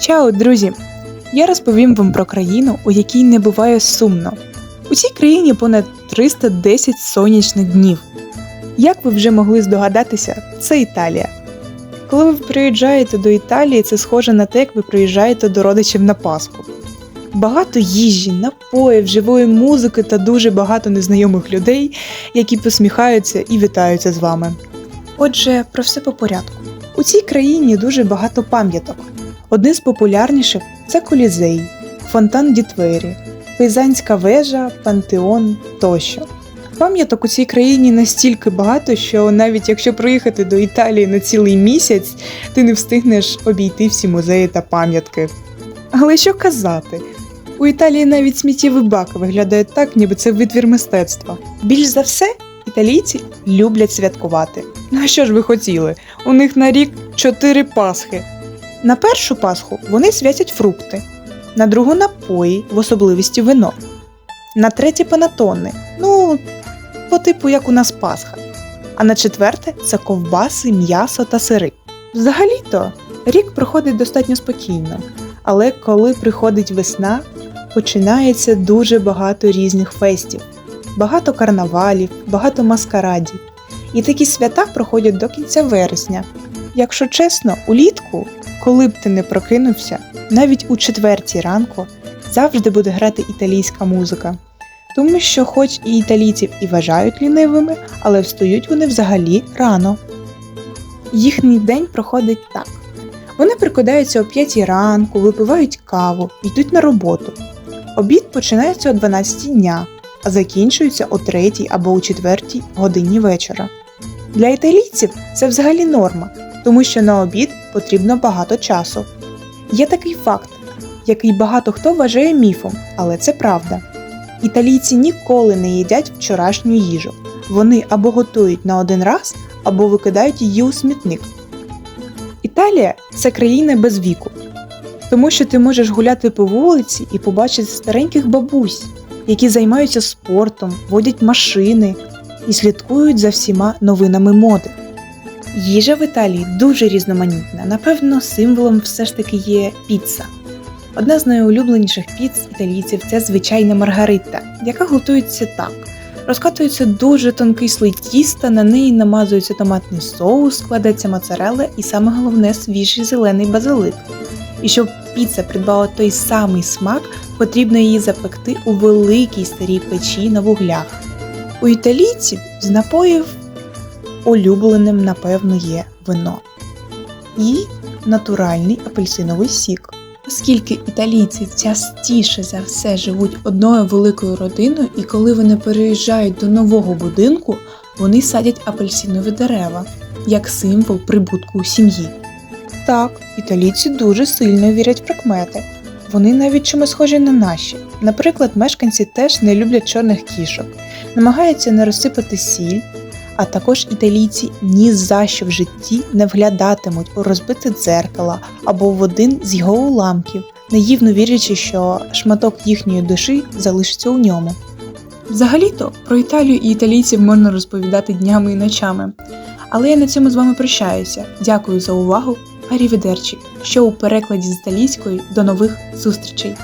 Чао, друзі! Я розповім вам про країну, у якій не буває сумно. У цій країні понад 310 сонячних днів. Як ви вже могли здогадатися, це Італія. Коли ви приїжджаєте до Італії, це схоже на те, як ви приїжджаєте до родичів на Пасху. Багато їжі, напоїв, живої музики та дуже багато незнайомих людей, які посміхаються і вітаються з вами. Отже, про все по порядку. У цій країні дуже багато пам'яток. Один з популярніших це Колізей, фонтан Дітвері, Пейзанська вежа, Пантеон тощо. Пам'яток у цій країні настільки багато, що навіть якщо приїхати до Італії на цілий місяць, ти не встигнеш обійти всі музеї та пам'ятки. Але що казати? У Італії навіть сміттєві баки виглядають так, ніби це витвір мистецтва. Більш за все, італійці люблять святкувати. Ну а що ж ви хотіли? У них на рік чотири Пасхи. На першу Пасху вони святять фрукти, на другу напої, в особливості вино, на третє панатони, ну, по типу як у нас Пасха. А на четверте це ковбаси, м'ясо та сири. Взагалі-то рік проходить достатньо спокійно, але коли приходить весна, починається дуже багато різних фестів, багато карнавалів, багато маскарадів. І такі свята проходять до кінця вересня. Якщо чесно, улітку, коли б ти не прокинувся, навіть у четвертій ранку завжди буде грати італійська музика. Тому що, хоч і італійців і вважають лінивими, але встають вони взагалі рано. Їхній день проходить так: вони прикидаються о 5 ранку, випивають каву, йдуть на роботу. Обід починається о 12 дня, а закінчується о 3 або о 4 годині вечора. Для італійців це взагалі норма, тому що на обід потрібно багато часу. Є такий факт, який багато хто вважає міфом, але це правда. Італійці ніколи не їдять вчорашню їжу. Вони або готують на один раз, або викидають її у смітник. Італія це країна без віку, тому що ти можеш гуляти по вулиці і побачити стареньких бабусь, які займаються спортом, водять машини і слідкують за всіма новинами моди. Їжа в Італії дуже різноманітна. Напевно, символом все ж таки є піца. Одна з найулюбленіших піц італійців це звичайна маргарита, яка готується так. Розкатується дуже тонкий слой тіста, на неї намазується томатний соус, складається моцарелла і саме головне свіжий зелений базилик. І щоб піца придбала той самий смак, потрібно її запекти у великій старій печі на вуглях. У італійців з напоїв улюбленим, напевно, є вино і натуральний апельсиновий сік. Оскільки італійці частіше за все живуть одною великою родиною, і коли вони переїжджають до нового будинку, вони садять апельсинові дерева як символ прибутку у сім'ї. Так, італійці дуже сильно вірять в прикмети. Вони навіть чимось схожі на наші. Наприклад, мешканці теж не люблять чорних кішок, намагаються не розсипати сіль, а також італійці ні за що в житті не вглядатимуть у розбите дзеркало або в один з його уламків, наївно вірячи, що шматок їхньої душі залишиться у ньому. Взагалі-то про Італію і італійців можна розповідати днями і ночами. Але я на цьому з вами прощаюся. Дякую за увагу. Аріведерчі, що у перекладі з італійської до нових зустрічей.